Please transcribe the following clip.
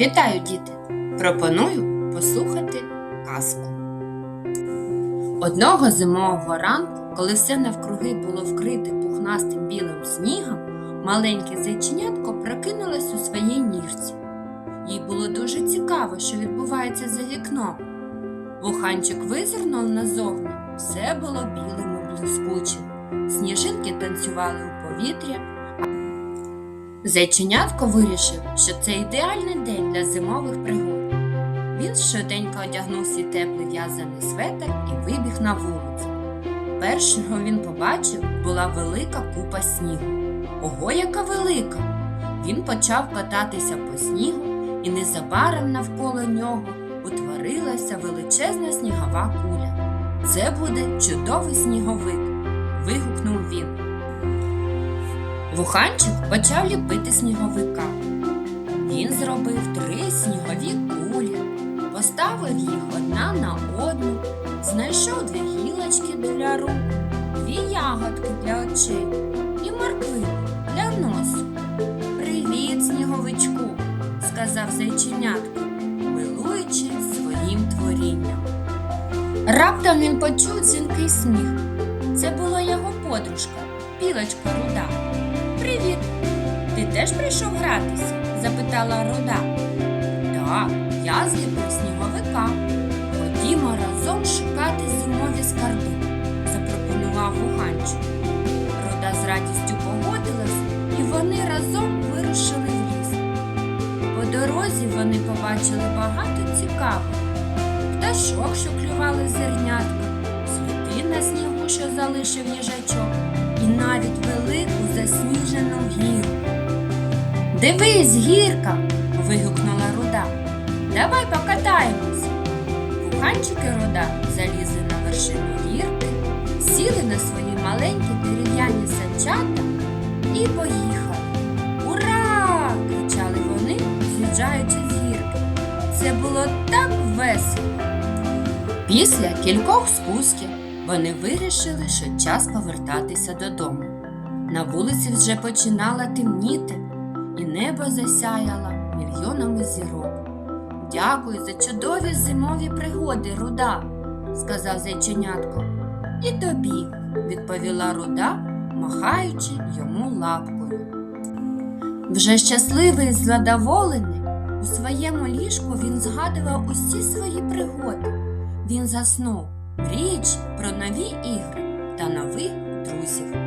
Вітаю, діти! Пропоную послухати казку. Одного зимового ранку, коли все навкруги було вкрите пухнастим білим снігом, маленьке зайченятко прокинулось у своїй нірці. Їй було дуже цікаво, що відбувається за вікном. Вуханчик визирнув назовні, все було білим і блискучим. Сніжинки танцювали у повітрі, Зайченятко вирішив, що це ідеальний день для зимових пригод. Він швиденько одягнув свій теплий в'язаний светр і вибіг на вулицю. Першого він побачив була велика купа снігу. Ого, яка велика! Він почав кататися по снігу, і незабаром навколо нього утворилася величезна снігова куля. Це буде чудовий сніговик. вигукнув він. Вуханчик почав ліпити сніговика. Він зробив три снігові кулі, поставив їх одна на одну, знайшов дві гілочки для рук, дві ягодки для очей і морквину для носу. Привіт, сніговичку, сказав зайченятко, милуючи своїм творінням. Раптом він почув дзвінкий сміх. Це була його подружка, білочка руда. Привіт! Ти теж прийшов гратися? запитала Руда. Так, я зліпив сніговика. Ходімо разом шукати зимові скарби, запропонував Вуганчик. Руда з радістю погодилась, і вони разом вирушили в ліс. По дорозі вони побачили багато цікавого. Пташок, що клювали зернятка, сліди на снігу, що залишив їжачок і навіть велику засніжену гірку. Дивись, гірка. вигукнула руда. Давай покатаємось. Вуханчики руда залізли на вершину гірки, сіли на свої маленькі дерев'яні санчата і поїхали. Ура! кричали вони, з'їжджаючи з гірки. Це було так весело. Після кількох спусків вони вирішили, що час повертатися додому. На вулиці вже починало темніти, і небо засяяло мільйонами зірок. Дякую за чудові зимові пригоди, руда, сказав зайченятко. І тобі, відповіла руда, махаючи йому лапкою. Вже щасливий і задоволений, у своєму ліжку він згадував усі свої пригоди. Він заснув, мріючи про нові ігри та нових друзів.